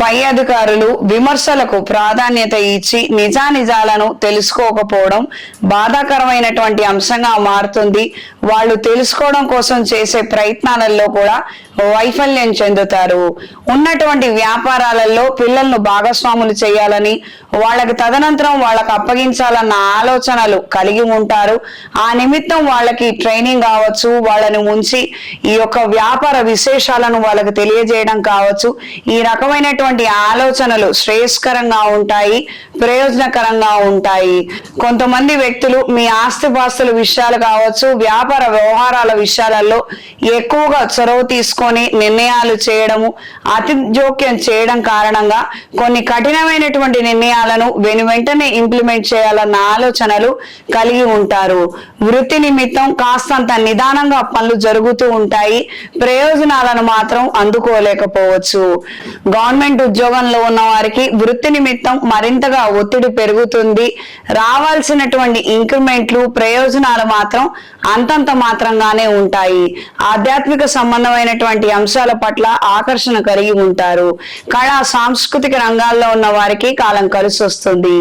పై అధికారులు విమర్శలకు ప్రాధాన్యత ఇచ్చి నిజానిజాలను తెలుసుకోకపోవడం బాధాకరమైనటువంటి అంశంగా మారుతుంది. వాళ్ళు తెలుసుకోవడం కోసం చేసే ప్రయత్నాలలో కూడా వైఫల్యం చెందుతారు. ఉన్నటువంటి వ్యాపారాలలో పిల్లలను భాగస్వాములు చేయాలని వాళ్ళకి తదనంతరం వాళ్ళకి అప్పగించాలన్న ఆలోచనలు కలిగి ఉంటారు. ఆ నిమిత్తం వాళ్ళకి ట్రైనింగ్ కావచ్చు వాళ్ళని ఉంచి ఈ యొక్క వ్యాపార విశేషాలను వాళ్ళకి తెలియజేయడం కావచ్చు. ఈ రకమైనటువంటి ఆలోచనలు శ్రేయస్కరంగా ఉంటాయి ప్రయోజనకరంగా ఉంటాయి. కొంతమంది వ్యక్తులు మీ ఆస్తిపాస్తుల విషయాలు కావచ్చు వ్యాపార వ్యవహారాల విషయాలలో ఎక్కువగా చొరవ తీసుకు తీసుకొని నిర్ణయాలు చేయడము అతి జోక్యం చేయడం కారణంగా కొన్ని కఠినమైనటువంటి నిర్ణయాలను వెను వెంటనే ఇంప్లిమెంట్ చేయాలన్న ఆలోచనలు కలిగి ఉంటారు. వృత్తి నిమిత్తం కాస్తంత నిదానంగా పనులు జరుగుతూ ఉంటాయి. ప్రయోజనాలను మాత్రం అందుకోలేకపోవచ్చు. గవర్నమెంట్ ఉద్యోగంలో ఉన్న వారికి వృత్తి నిమిత్తం మరింతగా ఒత్తిడి పెరుగుతుంది. రావాల్సినటువంటి ఇంక్రిమెంట్లు ప్రయోజనాలు మాత్రం అంతంత మాత్రంగానే ఉంటాయి. ఆధ్యాత్మిక సంబంధమైనటువంటి వంటి అంశాల పట్ల ఆకర్షణ కలిగి ఉంటారు. కళా సాంస్కృతిక రంగాల్లో ఉన్న వారికి కాలం కలిసి వస్తుంది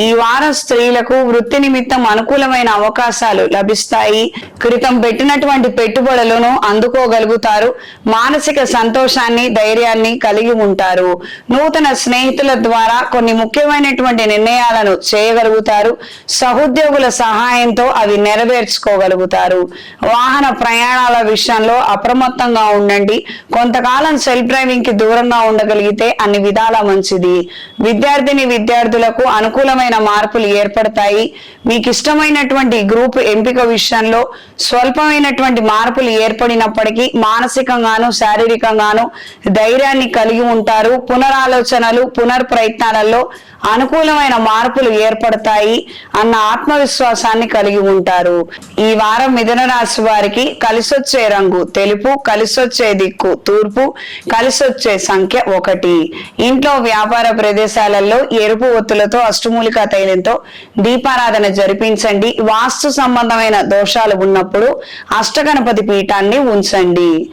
ఈ వారం స్త్రీలకు వృత్తి నిమిత్తం అనుకూలమైన అవకాశాలు లభిస్తాయి. క్రితం పెట్టినటువంటి పెట్టుబడులను అందుకోగలుగుతారు. మానసిక సంతోషాన్ని ధైర్యాన్ని కలిగి ఉంటారు. నూతన స్నేహితుల ద్వారా కొన్ని ముఖ్యమైనటువంటి నిర్ణయాలను చేయగలుగుతారు. సహోద్యోగుల సహాయంతో అవి నెరవేర్చుకోగలుగుతారు. వాహన ప్రయాణాల విషయంలో అప్రమత్తంగా ఉండండి. కొంతకాలం సెల్ఫ్ డ్రైవింగ్కి దూరంగా ఉండగలిగితే అన్ని విధాల మంచిది. విద్యార్థిని విద్యార్థులకు అనుకూలమైన మార్పులు ఏర్పడతాయి. మీకు ఇష్టమైనటువంటి గ్రూప్ ఎంపిక విషయంలో స్వల్పమైనటువంటి మార్పులు ఏర్పడినప్పటికీ మానసికంగాను శారీరకంగాను ధైర్యాన్ని కలిగి ఉంటారు. పునరాలోచనలు పునర్ ప్రయత్నాలలో అనుకూలమైన మార్పులు ఏర్పడతాయి అన్న ఆత్మవిశ్వాసాన్ని కలిగి ఉంటారు. ఈ వారం మిథున రాశి వారికి కలిసొచ్చే రంగు తెలుపు కలిసొచ్చే దిక్కు తూర్పు కలిసొచ్చే సంఖ్య ఒకటి. ఇంట్లో వ్యాపార ప్రదేశాలలో ఎరుపు ఒత్తులతో అష్టమూలికా తైలంతో దీపారాధన జరిపించండి. వాస్తు సంబంధమైన దోషాలు ఉన్నప్పుడు అష్టగణపతి పీఠాన్ని ఉంచండి.